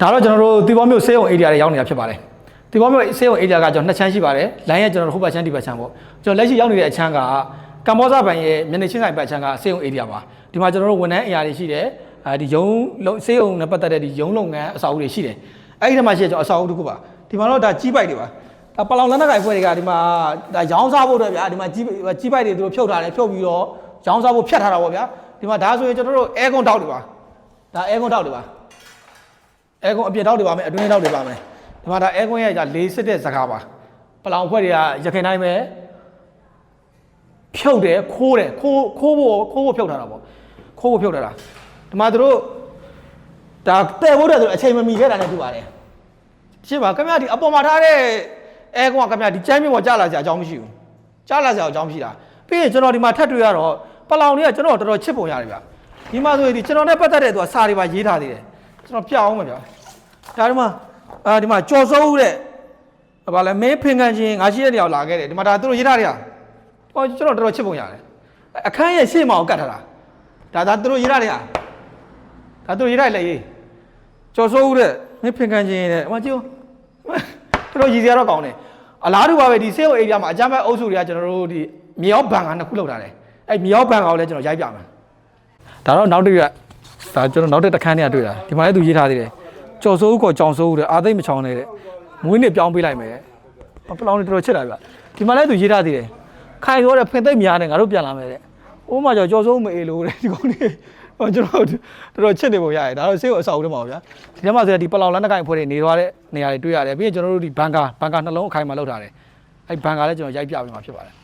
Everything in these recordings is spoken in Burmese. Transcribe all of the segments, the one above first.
ဒါတော့ကျွန်တော်တို့တီဘောမြို့ဆေးရုံ area တွေရောက်နေတာဖြစ်ပါတယ်တီဘောမြို့ဆေးရုံ area ကကျွန်တော်နှစ်ချမ်းရှိပါတယ်လိုင်းရဲ့ကျွန်တော်တို့ဟိုဘက်ချမ်းဒီဘက်ချမ်းပေါ့ကျွန်တော်လက်ရှိရောက်နေတဲ့အချမ်းကကမ္ဘောဇဘန်ရဲ့မျက်နှာချင်းဆိုင်ဘက်ချမ်းကဆေးရုံ area ပါဒီမှာကျွန်တော်တို့ဝန်ထမ်း area တွေရှိတယ်အဲဒီရုံးလုံးဆေးရုံနဲ့ပတ်သက်တဲ့ဒီရုံးလုပ်ငန်းအဆောက်အဦတွေရှိတယ်အဲ့ဒီထဲမှာရှိတဲ့ကျွန်တော်အဆောက်အဦတစ်ခုပါဒီမှာတော့ဒါကြီးပိုက်တွေပါဒါပလောင်လက်နက်ကိုင်ဖွဲ့တွေကဒီမှာဒါရောင်းစားဖို့အတွက်ဗျာဒီမှာကြီးကြီးပိုက်တွေသူတို့ဖြုတ်ထားတယ်ဖြုတ်ပြီးတော့ရောင်းစားဖို့ဖြတ်ထားတာပေါ့ဗျာဒီမှာဒါဆိုရင်ကျွန်တော်တို့အဲကွန်တောက်တွေပါဒါအဲကွန်တောက်တွေပါ အဲကွန်အပြစ်တောက်တွေပါမယ်အတွင်းတောက်တွေပါမယ်ဒီမှာဒါအဲကွန်ရဲ့じゃလေးစစ်တဲ့ဇကာပါပလောင်ဖွဲ့တွေကရခိုင်တိုင်းပဲဖြုတ်တယ်ခိုးတယ်ခိုးခိုးဖို့ခိုးဖို့ဖြုတ်ထားတာပေါ့ခိုးဖို့ဖြုတ်ထားတာဒီမှာသူတို့ဒါတဲ့ဖို့တဲ့ဆိုအချိန်မမီခဲ့တာနဲ့တူပါတယ်ရှင်းပါခင်ဗျာဒီအပေါ်မှာထားတဲ့အဲကွန်ကခင်ဗျာဒီကျမ်းမြေပေါ်ကြာလာစရာအကြောင်းမရှိဘူးကြာလာစရာအကြောင်းမရှိတာပြီးရင်ကျွန်တော်ဒီမှာထပ်တွေ့ရတော့ပလောင်တွေကကျွန်တော်တော်တော်ချစ်ပုံရတယ်ဗျဒီမှာဆိုရင်ဒီကျွန်တော်နဲ့ပတ်သက်တဲ့သူကစာတွေပါရေးထားသေးတယ် ကျွန်တော်ပြအောင်မယ်ဗျဒါဒီမှာအာဒီမှာကြော်စိုးဦးတဲ့ဘာလဲမင်းဖင်ကန်ချင်းငါရှိတဲ့နေရာကိုလာခဲ့တယ်ဒီမှာဒါသူတို့ရေးထားတယ်ဟာဟောကျွန်တော်တော်တော်ချစ်ပုံရတယ်အခန်းရဲ့ရှေ့မှာကိုကတ်ထားတာဒါဒါသူတို့ရေးထားတယ်ဟာဒါသူတို့ရေးထားတယ်လေရေးကြော်စိုးဦးတဲ့မင်းဖင်ကန်ချင်းတဲ့ဟောကြည့်ဦးသူတို့ရည်စရာတော့ကောင်းတယ်အလားတူပါပဲဒီစေးအိုအေရီယာမှာအကြမ်းဖက်အုပ်စုတွေကကျွန်တော်တို့ဒီမြေရောက်ဘန်ကနှစ်ခုလောက်ထားတယ်အဲ့မြေရောက်ဘန်ကောင်လည်းကျွန်တော်ရိုက်ပြမယ်ဒါတော့နောက်တစ်ရက် ဒါကျွန်တော်နောက်တစ်တစ်ခန်းထဲကတွေ့တာဒီမှာလည်းသူရေးထားသေးတယ်ကြော်စိုးဦးကောကြောင်စိုးဦးတဲ့အာသိမ့်မချောင်းနေတဲ့မွေးနေ့ပြောင်းပေးလိုက်မယ်ပလောင်တွေတော်တော်ချစ်တာဗျဒီမှာလည်းသူရေးထားသေးတယ်ခိုင်ဆိုတဲ့ဖင်သိမ့်များတယ်ငါတို့ပြန်လာမယ်တဲ့အိုးမကြော်ကြော်စိုးမအေးလို့တဲ့ဒီကောင်လေးဟောကျွန်တော်တော်တော်ချစ်နေပုံရတယ်ဒါတော့စေးကိုအဆောက်အဦထဲမှာပါဗျာဒီထဲမှာဆိုရင်ဒီပလောင်လက်နက်ကိုင်ဖွဲ့တွေနေသွားတဲ့နေရာတွေတွေ့ရတယ်ပြီးရင်ကျွန်တော်တို့ဒီဘန်ကာဘန်ကာနှလုံးအခိုင်မှာလောက်ထားတယ်အဲ့ဘန်ကာလည်းကျွန်တော်ရိုက်ပြပေးမှာဖြစ်ပါတယ်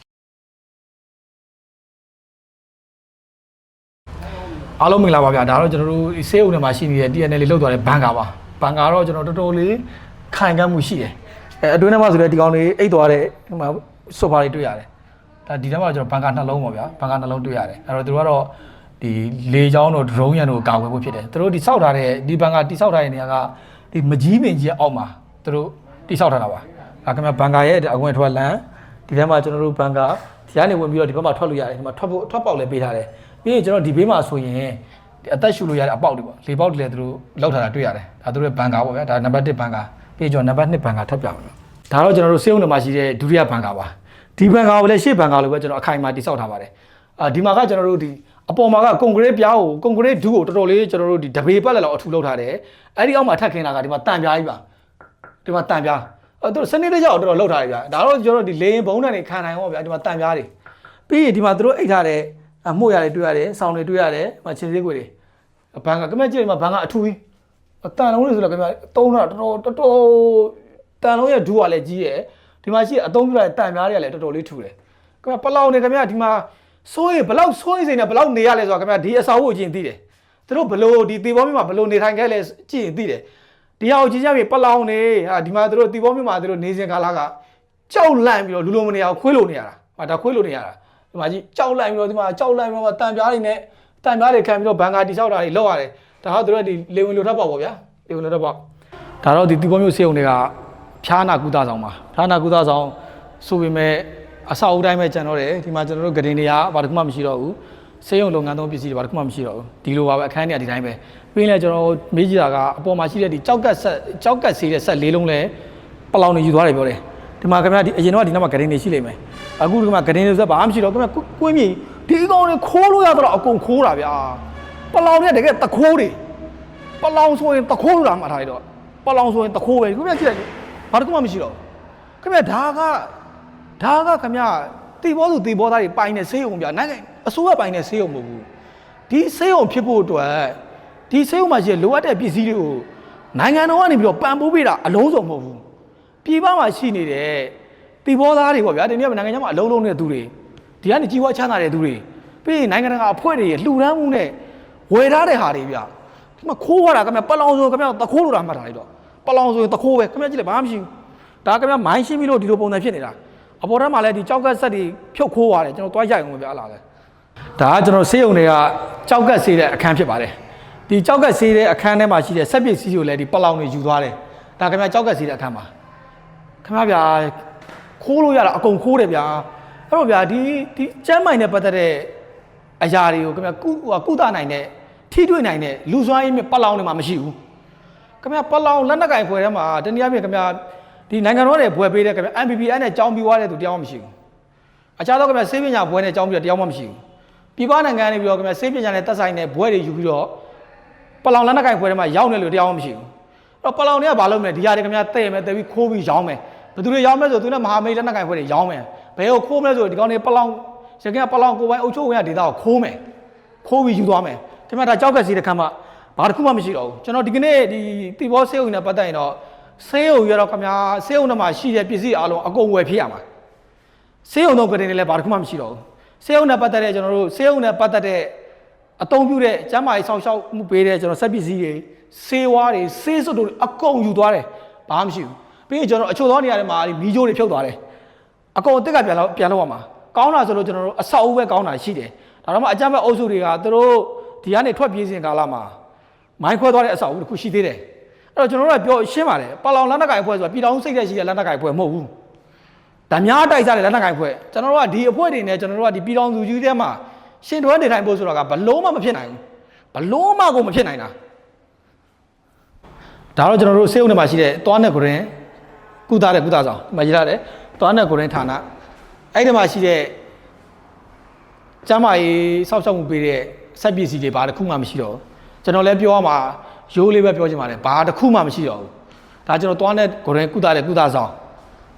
အားလုံးမင်္ဂလာပါဗျာဒါတော့ကျွန်တော်တို့စေးုံထဲမှာရှိနေတဲ့ TNL လေးလောက်သွားတဲ့ဘန်ကာပါဘန်ကာတော့ကျွန်တော်တော်တော်လေးခိုင်ကမ်းမှုရှိတယ်အဲအတွင်းထဲမှာဆိုလည်းဒီကောင်လေးအိတ်သွားတဲ့ဟိုမှာဆိုဖာတွေတွေ့ရတယ်ဒါဒီထဲမှာကျွန်တော်ဘန်ကာနှလုံးပါဗျာဘန်ကာနှလုံးတွေ့ရတယ်အဲ့တော့သူတို့ကတော့ဒီလေချောင်းတို့ဒရုန်းရန်တို့ကာကွယ်ဖို့ဖြစ်တယ်သူတို့ဒီစောက်ထားတဲ့ဒီဘန်ကာတိစောက်ထားတဲ့နေရာကဒီမကြီးပင်ကြီးရဲ့အောက်မှာသူတို့တိစောက်ထားတာပါဒါခင်ဗျာဘန်ကာရဲ့အဝင်ထွက်လမ်းဒီထဲမှာကျွန်တော်တို့ဘန်ကာဒီကနေဝင်ပြီးတော့ဒီဘက်မှာထွက်လို့ရတယ်ဒီမှာထွက်ဖို့ထွက်ပေါက်လည်းပေးထားတယ် ပြီးရင်ကျွန်တော်ဒီဘေးမှာဆိုရင်ဒီအသက်ရှူလို့ရတဲ့အပေါက်တွေပေါ့လေပေါက်တွေလည်းသူတို့လောက်ထားတာတွေ့ရတယ်ဒါသူတို့ရဲ့ဘန်ကာပေါ့ဗျာဒါနံပါတ်1ဘန်ကာပြီးကျွန်တော်နံပါတ်2ဘန်ကာထပ်ပြမယ်ဒါတော့ကျွန်တော်တို့စေုံနယ်မှာရှိတဲ့ဒုတိယဘန်ကာပါဒီဘန်ကာကိုလည်းရှေ့ဘန်ကာလို့ပဲကျွန်တော်အခိုင်အမာတိစောက်ထားပါတယ်အာဒီမှာကကျွန်တော်တို့ဒီအပေါ်မှာကကွန်ကရစ်ပြားကိုကွန်ကရစ်ဒူးကိုတော်တော်လေးကျွန်တော်တို့ဒီဒဘေပတ်လက်လောက်အထူလောက်ထားတယ်အဲ့ဒီအောက်မှာထပ်ခင်းတာကဒီမှာတန်ပြားကြီးပါဒီမှာတန်ပြားအဲ့တို့စနေတစ်ကြောက်တော်တော်လောက်ထားတယ်ဗျာဒါတော့ကျွန်တော်တို့ဒီလေရင်ဘုံတန်တွေခံနိုင်အောင်ဗျာဒီမှာတန်ပြားတွေပြီးရင်ဒီမှာသူတို့အိတ်ထားတဲ့ အမှုရတယ်တွေ့ရတယ်ဆောင်းတွေတွေ့ရတယ်ဟိုချင်းစည်းကွေတွေဘန်ကကမက်ကြည့်မှာဘန်ကအထူကြီးအတန်လုံးလေးဆိုတော့ခင်ဗျာတုံးတာတော်တော်တော်တော်တန်လုံးရဲ့ဒူးကလည်းကြီးရဲ့ဒီမှာရှိအသုံးပြုရတဲ့တန်များတွေကလည်းတော်တော်လေးထူတယ်ခင်ဗျာပလောင်နေခင်ဗျာဒီမှာစိုးရင်ဘလောက်စိုးရင်စိနေဘလောက်နေရလဲဆိုတော့ခင်ဗျာဒီအစာဝတ်ချင်းသိတယ်သူတို့ဘလို့ဒီတီဘောမြို့မှာဘလို့နေထိုင်ခဲ့လဲကြည့်ရင်သိတယ်ဒီဟာကိုကြည့်ကြပြီပလောင်နေဟာဒီမှာသူတို့တီဘောမြို့မှာသူတို့နေစဉ်ကာလကကြောက်လန့်ပြီးတော့လူလိုမနေအောင်ခွေးလိုနေရတာဟာဒါခွေးလိုနေရတာ ဒီမှာကြီးကြောက်လန့်ပြီးတော့ဒီမှာကြောက်လန့်ပြီးတော့တန်ပြားတွေနဲ့တန်ပြားတွေခံပြီးတော့ဘန်ကာတိဆောက်တာတွေလောက်ရတယ်ဒါဟာသူတို့ဒီလေဝင်လိုထပ်ပေါ့ပေါ့ဗျာလေဝင်လိုထပ်ပေါ့ဒါတော့ဒီတီဘောမြို့စေုံတွေကဖြားနာကုသဆောင်ပါဖြားနာကုသဆောင်ဆိုပေမဲ့အဆောက်အဦတိုင်းပဲကျန်တော့တယ်ဒီမှာကျွန်တော်တို့ဂဒင်တွေကဘာတစ်ခုမှမရှိတော့ဘူးစေယုံလုပ်ငန်းသုံးပစ္စည်းတွေဘာတစ်ခုမှမရှိတော့ဘူးဒီလိုပါပဲအခန်းတွေကဒီတိုင်းပဲပြီးရင်လည်းကျွန်တော်မေးကြည့်တာကအပေါ်မှာရှိတဲ့ဒီကြောက်ကတ်ဆက်ကြောက်ကတ်ဆေးတဲ့ဆက်လေးလုံးလဲပလောင်နေယူသွားတယ်ပြောတယ် ဒီမှာခင်ဗျာဒီအရင်တော့ဒီနောက်မှာဂဒင်တွေရှိလိမ့်မယ်အခုဒီမှာဂဒင်တွေဆက်ဘာမှမရှိတော့ခင်ဗျာကွင်းမြေဒီအကောင်တွေခိုးလို့ရတော့အကုန်ခိုးတာဗျာပလောင်တွေကတကယ်တခိုးတွေပလောင်ဆိုရင်တခိုးလို့လာမှထားလိုက်တော့ပလောင်ဆိုရင်တခိုးပဲခင်ဗျာကြည့်လိုက်ဘာတစ်ခုမှမရှိတော့ခင်ဗျာဒါကဒါကခမရတီဘောသူတီဘောသားတွေပိုင်နေဆေးရုံပြနိုင်ငံအစိုးရပိုင်နေဆေးရုံမဟုတ်ဘူးဒီဆေးရုံဖြစ်ဖို့အတွက်ဒီဆေးရုံမှာရှိတဲ့လိုအပ်တဲ့ပစ္စည်းတွေကိုနိုင်ငံတော်ကနေပြီးတော့ပံ့ပိုးပေးတာအလုံးစုံမဟုတ်ဘူး ပြည်ပမှာရှိနေတဲ့တီဘောသားတွေပေါ့ဗျာဒီနေ့ကနိုင်ငံခြားမှာအလုံးလုံးနေတဲ့သူတွေဒီကနေကြီးပွားချမ်းသာတဲ့သူတွေပြီးရင်နိုင်ငံတကာအဖွဲ့တွေလှူဒန်းမှုနဲ့ဝယ်ထားတဲ့ဟာတွေဗျာဒီမှာခိုးရတာခင်ဗျပလောင်ဆိုခင်ဗျတခိုးလို့တာမှတ်ထားလိုက်တော့ပလောင်ဆိုရင်တခိုးပဲခင်ဗျကြည့်လိုက်ဘာမှမရှိဘူးဒါခင်ဗျမိုင်းရှင်းပြီးလို့ဒီလိုပုံစံဖြစ်နေတာအပေါ်ထပ်မှာလည်းဒီကြောက်ကက်ဆက်တွေဖြုတ်ခိုးသွားတယ်ကျွန်တော်တွားရိုက်အောင်ပဲအလားလဲဒါကကျွန်တော်ဆေးရုံတွေကကြောက်ကက်ဆေးတဲ့အခန်းဖြစ်ပါတယ်ဒီကြောက်ကက်ဆေးတဲ့အခန်းထဲမှာရှိတဲ့ဆက်ပစ္စည်းတွေကိုလည်းဒီပလောင်တွေယူသွားတယ်ဒါခင်ဗျာကြောက်ကက်ဆေးတဲ့အခန်းပါ ခင်ဗျာဗျာခိုးလို့ရတာအကုန်ခိုးတယ်ဗျာအဲ့တော့ဗျာဒီဒီကျမ်းမိုင်နဲ့ပတ်သက်တဲ့အရာတွေကိုခင်ဗျာကုဟိုကုသနိုင်တဲ့ထိတွေ့နိုင်တဲ့လူစွမ်းရင်းမြပလောင်တွေမှာမရှိဘူးခခင်ဗျာပလောင်လက်နက်ကင်ဖွဲ့ထဲမှာတနည်းအားဖြင့်ခင်ဗျာဒီနိုင်ငံတော်တွေဘွယ်ပေးတဲ့ခင်ဗျာ MPPN နဲ့ကြောင်းပြီးွားတဲ့သူတရားမှမရှိဘူးအခြားသောခင်ဗျာစေးပညာဘွယ်နဲ့ကြောင်းပြီးတော့တရားမှမရှိဘူးပြည်ပနိုင်ငံကနေပြီးတော့ခင်ဗျာစေးပညာနဲ့တက်ဆိုင်တဲ့ဘွယ်တွေယူပြီးတော့ပလောင်လက်နက်ကင်ဖွဲ့ထဲမှာရောက်နေလို့တရားမှမရှိဘူးအဲ့တော့ပလောင်တွေကဘာလုပ်မလဲဒီဟာတွေခင်ဗျာတဲ့မယ်တဲ့ပြီးခိုးပြီးရောင်းမယ် ဘယ်သူတွေရောင်းမလဲဆိုသူနဲ့မဟာမိတ်လက်နက်ကင်ဖွဲ့တွေရောင်းမယ်ဘယ်ကိုခိုးမလဲဆိုဒီကောင်တွေပလောင်ရခင်ကပလောင်ကိုပိုင်အုပ်ချုပ်ဝင်ရဒေတာကိုခိုးမယ်ခိုးပြီးယူသွားမယ်ဒီမှာဒါကြောက်ကစီတဲ့ခါမှာဘာတစ်ခုမှမရှိတော့ဘူးကျွန်တော်ဒီကနေ့ဒီတီဘောဆေးုံနဲ့ပတ်သက်ရင်တော့ဆေးုံရတော့ခမညာဆေးုံထဲမှာရှိတဲ့ပစ္စည်းအလုံးအကုန်ဝယ်ဖြစ်ရမှာဆေးုံတော့ကတင်နေလဲဘာတစ်ခုမှမရှိတော့ဘူးဆေးုံနဲ့ပတ်သက်တဲ့ကျွန်တော်တို့ဆေးုံနဲ့ပတ်သက်တဲ့အသုံးပြုတဲ့ကျန်းမာရေးဆောင်ရှောက်မှုပေးတဲ့ကျွန်တော်စက်ပစ္စည်းတွေဆေးဝါးတွေဆေးစွပ်တို့အကုန်ယူသွားတယ်ဘာမှမရှိဘူး ပြီးရင်ကျွန်တော်အချို့သောနေရာတွေမှာဒီမီးကြိုးတွေဖြုတ်သွားတယ်အကုန်အစ်စ်ကပြန်လောက်ပြန်လောက်ရမှာကောင်းတာဆိုလို့ကျွန်တော်တို့အဆောက်အဦပဲကောင်းတာရှိတယ်ဒါတော့မှအကြမ်းဖက်အုပ်စုတွေကသူတို့ဒီကနေထွက်ပြေးစဉ်ကာလမှာမိုင်းခွဲသွားတဲ့အဆောက်အဦတစ်ခုရှိသေးတယ်အဲ့တော့ကျွန်တော်တို့ကပြောရှင်းပါတယ်ပလောင်လက်နက်ကိုင်အဖွဲ့ဆိုတာပြည်တော်စုစိတ်သက်ရှိတဲ့လက်နက်ကိုင်အဖွဲ့မဟုတ်ဘူးဒါများတိုက်စားတဲ့လက်နက်ကိုင်အဖွဲ့ကျွန်တော်တို့ကဒီအဖွဲ့တွေနဲ့ကျွန်တော်တို့ကဒီပြည်တော်စုကြီးထဲမှာရှင်တွဲနေထိုင်ဖို့ဆိုတာကဘလို့မှမဖြစ်နိုင်ဘူးဘလို့မှကိုမဖြစ်နိုင်တာဒါတော့ကျွန်တော်တို့စေုံထဲမှာရှိတဲ့သွားနဲ့ဂရင် ကုသတဲ့ကုသဆောင်ဒီမှာရေးရတယ်သွားနဲ့ကိုရင်းဌာနအဲ့ဒီမှာရှိတဲ့ကျမ်းမာရေးစောက်ရှောက်မှုပေးတဲ့စက်ပစ္စည်းတွေဘာတစ်ခုမှမရှိတော့ဘူးကျွန်တော်လည်းပြောရမှာရိုးလေးပဲပြောချင်ပါတယ်ဘာတစ်ခုမှမရှိတော့ဘူးဒါကျွန်တော်သွားနဲ့ကိုရင်းကုသတဲ့ကုသဆောင်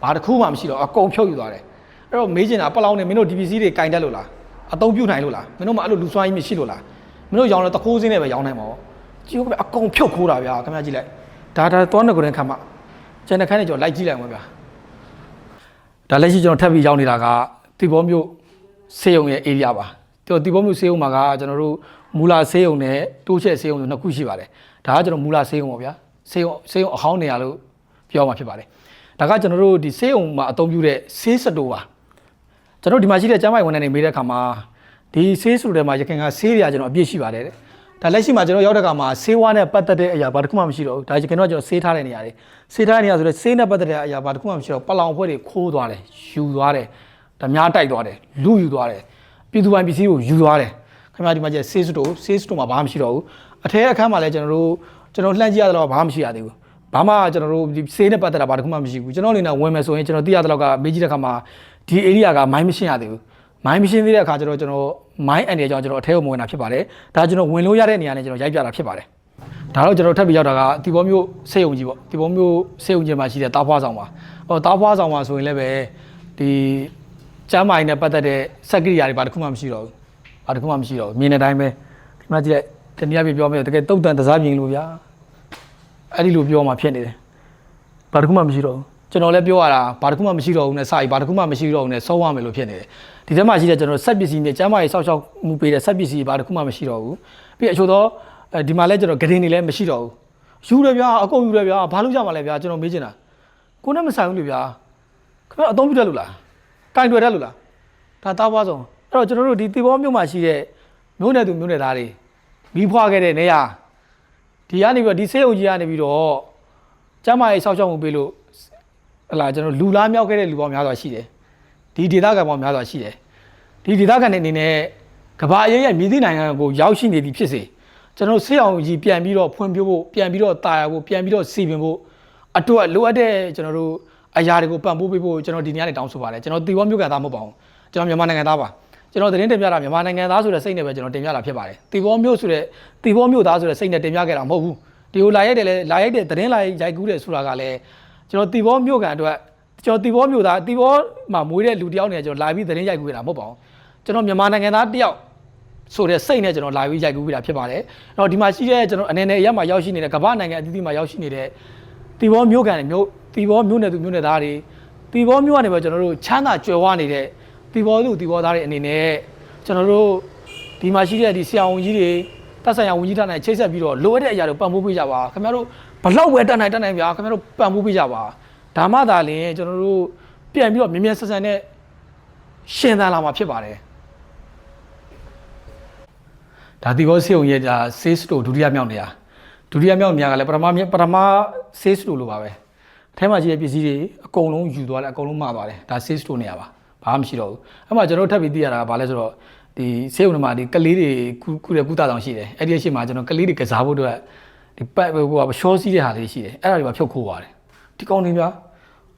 ဘာတစ်ခုမှမရှိတော့အကုန်ဖြုတ်ယူသွားတယ်အဲ့တော့မေးချင်တာပလောင်နေမင်းတို့ဒီပစ္စည်းတွေကင်တက်လို့လားအသုံးပြုနိုင်လို့လားမင်းတို့မှအဲ့လိုလူစွမ်းကြီးမရှိလို့လားမင်းတို့ရောင်းတော့တခိုးစင်းနဲ့ပဲရောင်းနိုင်မှာပေါ့ကြည့်ဦးကအကုန်ဖြုတ်ခိုးတာဗျာခင်ဗျာကြည့်လိုက်ဒါဒါသွားနဲ့ကိုရင်းခါမှ ကျန်တဲ့ခန်းနဲ့ကျွန်တော်လိုက်ကြည့်လိုက်မှာဗျာဒါလက်ရှိကျွန်တော်ထပ်ပြီးရောက်နေတာကတီဘောမြို့ဆေးရုံရဲ့ area ပါကျွန်တော်တီဘောမြို့ဆေးရုံမှာကကျွန်တော်တို့မူလာဆေးရုံနဲ့တိုးချက်ဆေးရုံဆိုနှစ်ခုရှိပါတယ်ဒါကကျွန်တော်မူလာဆေးရုံပါဗျာဆေးရုံဆေးရုံအဟောင်းနေရလို့ပြောမှာဖြစ်ပါတယ်ဒါကကျွန်တော်တို့ဒီဆေးရုံမှာအသုံးပြုတဲ့ဆေးစတိုပါကျွန်တော်ဒီမှာရှိတဲ့ကျမ်းမာရေးဝန်ထမ်းတွေမေးတဲ့အခါမှာဒီဆေးစတိုထဲမှာရခင်ကဆေးတွေကကျွန်တော်အပြည့်ရှိပါတယ်တဲ့ ဒါလက်ရှိမှာကျွန်တော်ရောက်တဲ့အခါမှာဆေးဝါးနဲ့ပတ်သက်တဲ့အရာဘာတစ်ခုမှမရှိတော့ဘူးဒါကျွန်တော်ကကျွန်တော်ဆေးထားတဲ့နေရာတွေဆေးထားတဲ့နေရာဆိုတော့ဆေးနဲ့ပတ်သက်တဲ့အရာဘာတစ်ခုမှမရှိတော့ပလောင်ဖွဲ့တွေခိုးသွားတယ်ယူသွားတယ်ဓမြတိုက်သွားတယ်လူယူသွားတယ်ပြည်သူပိုင်ပစ္စည်းကိုယူသွားတယ်ခင်ဗျာဒီမှာကျဆေးစတိုဆေးစတိုမှာဘာမှမရှိတော့ဘူးအထဲအခန်းမှာလည်းကျွန်တော်တို့ကျွန်တော်လှမ်းကြည့်ရတော့ဘာမှမရှိရသေးဘူးဘာမှကျွန်တော်တို့ဒီဆေးနဲ့ပတ်သက်တာဘာတစ်ခုမှမရှိဘူးကျွန်တော်အနေနဲ့ဝင်မယ်ဆိုရင်ကျွန်တော်သိရတဲ့လောက်ကမေးကြည့်တဲ့အခါမှာဒီ area ကမိုင်းမရှင်းရသေးဘူး မိုင်းမရှင်းသေးတဲ့အခါကျတော့ကျွန်တော်မိုင်းအန်ရကြောင့်ကျွန်တော်အထဲကိုမဝင်တာဖြစ်ပါတယ်ဒါကျွန်တော်ဝင်လို့ရတဲ့နေရာနဲ့ကျွန်တော်ရိုက်ပြတာဖြစ်ပါတယ်ဒါတော့ကျွန်တော်ထပ်ပြီးရောက်တာကတီဘောမျိုးစေယုံကြီးပေါ့တီဘောမျိုးစေယုံကြီးမှာရှိတဲ့တားဖွားဆောင်ပါဟောတားဖွားဆောင်ပါဆိုရင်လည်းပဲဒီကျမ်းမိုင်းနဲ့ပတ်သက်တဲ့စက်ကိရိယာတွေဘာတစ်ခုမှမရှိတော့ဘူးဘာတစ်ခုမှမရှိတော့ဘူးမြင်တဲ့အတိုင်းပဲဒီမှာကြည့်လိုက်တနည်းအားဖြင့်ပြောမယ်တကယ်တုတ်တန်တစားမြင်လို့ဗျာအဲ့ဒီလိုပြောမှဖြစ်နေတယ်ဘာတစ်ခုမှမရှိတော့ဘူး ကျွန်တော်လည်းပြောရတာဘာတစ်ခုမှမရှိတော့ဘူးနဲ့စာရီဘာတစ်ခုမှမရှိတော့ဘူးနဲ့ဆုံးရမယ်လို့ဖြစ်နေတယ်ဒီထဲမှာရှိတဲ့ကျွန်တော်ဆက်ပစ္စည်းနဲ့ကျမ်းမာရေးစောက်ရှောက်မှုပေးတဲ့ဆက်ပစ္စည်းဘာတစ်ခုမှမရှိတော့ဘူးပြီးအချို့တော့အဲဒီမှာလည်းကျွန်တော်ဂရင်တွေလည်းမရှိတော့ဘူးယူရဗျာအကုန်ယူရဗျာဘာလို့ကြမှာလဲဗျာကျွန်တော်မေးချင်တာကိုနဲ့မဆိုင်ဘူးလေဗျာခင်ဗျာအသုံးပြုတတ်လို့လားကင်တွယ်တတ်လို့လားဒါသားပွားဆုံးအဲ့တော့ကျွန်တော်တို့ဒီတီဘောမြို့မှာရှိတဲ့မြို့နယ်သူမြို့နယ်သားတွေမိဖွားခဲ့တဲ့နေရာဒီကနေပြီးတော့ဒီစေးုံကြီးကနေပြီးတော့ကျမ်းမာရေးစောက်ရှောက်မှုပေးလို့ ဟလာကျွန်တော်လူလားမြောက်ခဲ့တဲ့လူပေါင်းများစွာရှိတယ်ဒီဒေသခံပေါင်းများစွာရှိတယ်ဒီဒေသခံတွေအနေနဲ့ကဘာအရေးရဲ့မြည်သည့်နိုင်ငံကိုရောက်ရှိနေသည်ဖြစ်စေကျွန်တော်ဆေးအောင်ကြီးပြန်ပြီးတော့ဖွံ့ဖြိုးဖို့ပြန်ပြီးတော့တာယာဖို့ပြန်ပြီးတော့စီပင်ဖို့အတွက်လိုအပ်တဲ့ကျွန်တော်တို့အရာတွေကိုပံ့ပိုးပေးဖို့ကျွန်တော်ဒီနေ့ကနေတောင်းဆိုပါတယ်ကျွန်တော်တီဝေါမြို့ကန်သားမဟုတ်ပါဘူးကျွန်တော်မြန်မာနိုင်ငံသားပါကျွန်တော်သတင်းတင်ပြတာမြန်မာနိုင်ငံသားဆိုတဲ့စိတ်နဲ့ပဲကျွန်တော်တင်ပြတာဖြစ်ပါတယ်တီဝေါမြို့ဆိုတဲ့တီဝေါမြို့သားဆိုတဲ့စိတ်နဲ့တင်ပြခဲ့တာမဟုတ်ဘူးဒီကိုလာရိုက်တယ်လေလာရိုက်တဲ့သတင်းလာရိုက်ကူးတယ်ဆိုတာကလည်း ကျွန်တော်တီဝေါမြို့ကန်အတွက်ကျွန်တော်တီဝေါမြို့သားတီဝေါမှာမွေးတဲ့လူတစ်ယောက်နေကျွန်တော်လာပြီးသတင်းရိုက်ကူးခဲ့တာမဟုတ်ပါဘူးကျွန်တော်မြန်မာနိုင်ငံသားတစ်ယောက်ဆိုတဲ့စိတ်နဲ့ကျွန်တော်လာပြီးရိုက်ကူးပြတာဖြစ်ပါတယ်။အဲ့တော့ဒီမှာရှိတဲ့ကျွန်တော်အနေနဲ့ရက်မှာရောက်ရှိနေတဲ့ကမ္ဘာနိုင်ငံအသီးသီးမှာရောက်ရှိနေတဲ့တီဘောမျိုးကန်တွေမျိုးတီဘောမျိုးနယ်သူမျိုးနယ်သားတွေတီဘောမျိုးကနေပဲကျွန်တော်တို့ချမ်းသာကြွယ်ဝနေတဲ့တီဘောသူတီဘောသားတွေအနေနဲ့ကျွန်တော်တို့ဒီမှာရှိတဲ့ဒီဆရာဝန်ကြီးတွေတက်ဆိုင်ရာဝန်ကြီးဌာနနဲ့ချိတ်ဆက်ပြီးတော့လိုအပ်တဲ့အရာတွေပံ့ပိုးပေးကြပါခင်ဗျားတို့ ဘလောက်ပဲတက်နိုင်တက်နိုင်ဗျာခင်ဗျားတို့ပံ့ပိုးပေးကြပါဒါမှသာလျှင်ကျွန်တော်တို့ပြန်ပြီးတော့မြင်မြန်ဆန်ဆန်နဲ့ရှင်သန်လာမှာဖြစ်ပါတယ်ဒါဒီဘောစေုံရဲ့ဒါဆေးစတိုဒုတိယမြောက်နေရဒုတိယမြောက်နေရကလည်းပထမမြေပထမဆေးစတိုလိုပါပဲအထဲမှာရှိတဲ့ပစ္စည်းတွေအကုန်လုံးယူသွားတယ်အကုန်လုံးမှာသွားတယ်ဒါဆေးစတိုနေရပါဘာမှမရှိတော့ဘူးအဲ့မှာကျွန်တော်ထပ်ပြီးသိရတာကဘာလဲဆိုတော့ဒီဆေးုံတွေမှာဒီကလေးတွေကုကုတဲ့ကုသဆောင်ရှိတယ်အဲ့ဒီအရှိမှာကျွန်တော်ကလေးတွေကစားဖို့အတွက် ဒီပတ်ဟိုကရှောစီးတဲ့ဟာလေးရှိတယ်အဲ့ဒါတွေပါဖြုတ်ခိုးပါတယ်ဒီကောင်တွေဗျာ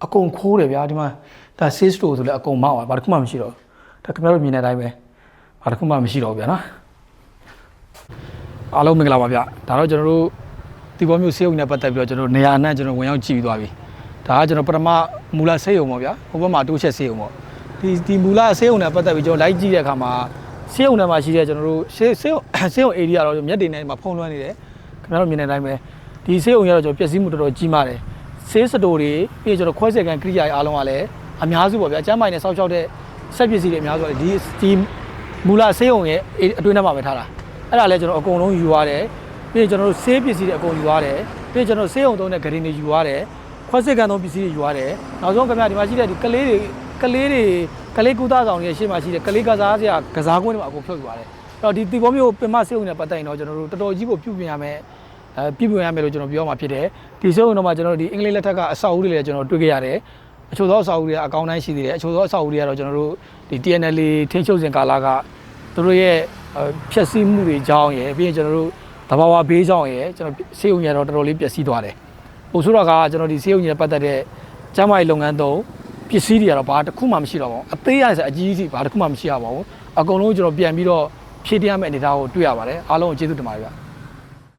အကုန်ခိုးတယ်ဗျာဒီမှာဒါ sales store ဆိုလဲအကုန်မောက်ပါဘာတစ်ခုမှမရှိတော့ဘူးဒါခင်ဗျားတို့မြင်တဲ့အတိုင်းပဲဘာတစ်ခုမှမရှိတော့ဘူးဗျာနော်အားလုံးမင်္ဂလာပါဗျာဒါတော့ကျွန်တော်တို့ဒီဘောမျိုးစေးုံနဲ့ပတ်သက်ပြီးတော့ကျွန်တော်တို့နေရာအနှံ့ကျွန်တော်ဝင်ရောက်ကြည့်ပြီးသွားပြီဒါကကျွန်တော်ပထမမူလစေးုံပေါ့ဗျာဟိုဘက်မှာတိုးချက်စေးုံပေါ့ဒီဒီမူလစေးုံနဲ့ပတ်သက်ပြီးကျွန်တော်လိုက်ကြည့်တဲ့အခါမှာစေးုံထဲမှာရှိတဲ့ကျွန်တော်တို့စေးစေးုံစေးုံ area တော့မျက်တင်ထဲမှာဖုံးလွှမ်းနေတယ် ခင်ဗျားတို့မြင်တဲ့အတိုင်းပဲဒီဆေးုံရတော့ကျွန်တော်ပျက်စီးမှုတော်တော်ကြီးမားတယ်ဆေးစတိုတွေပြီးရင်ကျွန်တော်ခွဲစိတ်ကန်ကိရိယာအားလုံးကလည်းအများစုပေါ့ဗျာအကျမ်းမိုင်နဲ့စောက်ရှောက်တဲ့ဆက်ပစ္စည်းတွေအများစုကလည်းဒီဒီမူလဆေးုံရဲ့အတွင်းထဲမှာပဲထားတာအဲ့ဒါလည်းကျွန်တော်အကုန်လုံးယူရတယ်ပြီးရင်ကျွန်တော်တို့ဆေးပစ္စည်းတွေအကုန်ယူရတယ်ပြီးရင်ကျွန်တော်ဆေးုံသုံးတဲ့ဂရင်တွေယူရတယ်ခွဲစိတ်ကန်သုံးပစ္စည်းတွေယူရတယ်နောက်ဆုံးခင်ဗျာဒီမှာရှိတဲ့ဒီကလေးတွေကလေးတွေကလေးကုသဆောင်တွေရှေ့မှာရှိတဲ့ကလေးကစားစရာကစားကွင်းတွေမှာအကုန်ဖြုတ်ယူရတယ်အဲ့ တော့ဒီတီဘောမျိုးပင်မဆေးုံနဲ့ပတ်သက်ရင်တော့ကျွန်တော်တို့တော်တော်ကြီးကိုပြုပြင်ရမယ်အဲပြည့်ပြည့်ရမယ်လို့ကျွန်တော်ပြောမှာဖြစ်တယ်ဒီစုံတော့မှကျွန်တော်တို့ဒီအင်္ဂလိပ်လက်ထက်ကအဆောက်အဦတွေလည်းကျွန်တော်တွေ့ခဲ့ရတယ်အချို့သောအဆောက်အဦတွေကအကောင်းတိုင်းရှိသေးတယ်အချို့သောအဆောက်အဦတွေကတော့ကျွန်တော်တို့ဒီ TNL ထိန်းချုပ်စဉ်ကာလကသူတို့ရဲ့ဖြည့်ဆည်းမှုတွေကြောင်းရယ်ပြီးရင်ကျွန်တော်တို့တဘာဝဘေးကြောင်းရယ်ကျွန်တော်စေုံရတော့တော်တော်လေးပျက်စီးသွားတယ်ပို့ဆိုတော့ကကျွန်တော်ဒီစေုံရပတ်သက်တဲ့ကျန်းမာရေးလုပ်ငန်းသုံးပစ္စည်းတွေကတော့ဘာတစ်ခုမှမရှိတော့ပါဘူးအသေးရဆိုအကြီးကြီးဘာတစ်ခုမှမရှိရပါဘူးအကုန်လုံးကျွန်တော်ပြန်ပြီးတော့ ဖြည့်တရားမဲ့အနေအထားကိုတွေ့ရပါတယ်အားလုံးကိုကျေးဇူးတင်ပါတယ်ဗျ